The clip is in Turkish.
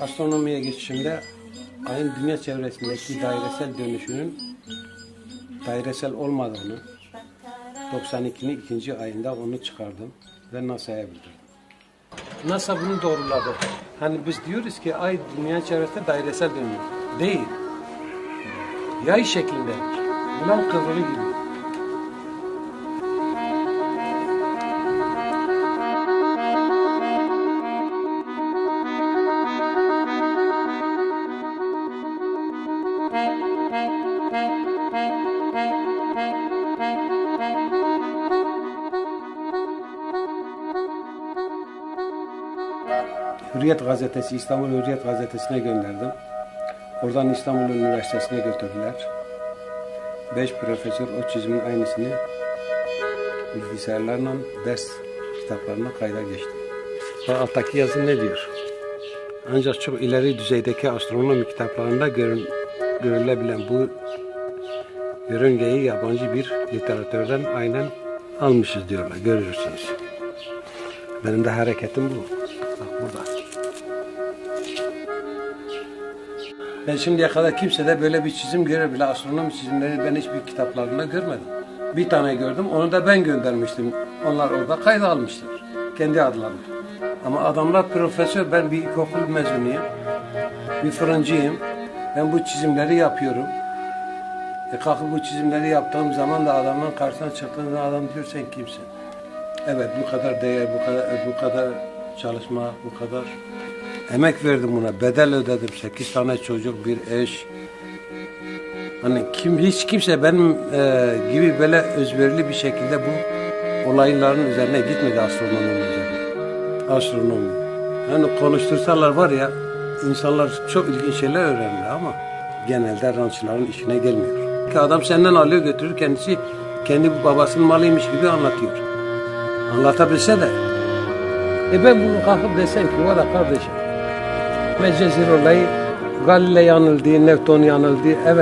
Astronomiye geçişimde ayın dünya çevresindeki dairesel dönüşünün dairesel olmadığını 92'nin ikinci ayında onu çıkardım ve NASA'ya bildirdim. NASA bunu doğruladı. Hani biz diyoruz ki ay dünya çevresinde dairesel dönüyor. Değil. Yay şeklinde. Ulan kıvrılı gibi. Hürriyet gazetesi, İstanbul Hürriyet gazetesine gönderdim. Oradan İstanbul Üniversitesi'ne götürdüler. Beş profesör o çizimin aynısını bilgisayarlarla ders kitaplarına kayda geçti. Ve alttaki yazı ne diyor? Ancak çok ileri düzeydeki astronomi kitaplarında görün, görülebilen bu yörüngeyi yabancı bir literatörden aynen almışız diyorlar. Görürsünüz. Benim de hareketim bu. Bak burada. Ben şimdiye kadar kimsede böyle bir çizim göre bile astronomi çizimleri ben hiçbir kitaplarında görmedim. Bir tane gördüm, onu da ben göndermiştim. Onlar orada kayda almışlar. Kendi adlarına. Ama adamlar profesör, ben bir ilkokul mezunuyum. Bir fırıncıyım. Ben bu çizimleri yapıyorum. E kalkıp bu çizimleri yaptığım zaman da adamın karşısına çıktığında adam diyor sen kimsin? Evet bu kadar değer, bu kadar bu kadar çalışma, bu kadar emek verdim buna. Bedel ödedim. Sekiz tane çocuk, bir eş. Hani kim hiç kimse benim e, gibi böyle özverili bir şekilde bu olayların üzerine gitmedi astronomi üzerine. Astronomi. Yani konuştursalar var ya insanlar çok ilginç şeyler öğrenir ama genelde rançların işine gelmiyor. Ki adam senden alıyor götürür kendisi kendi babasının malıymış gibi anlatıyor. Anlatabilse de. E ben bunu kalkıp desem ki da kardeşim. Mecazir olayı Galile yanıldı, Newton yanıldı. Evet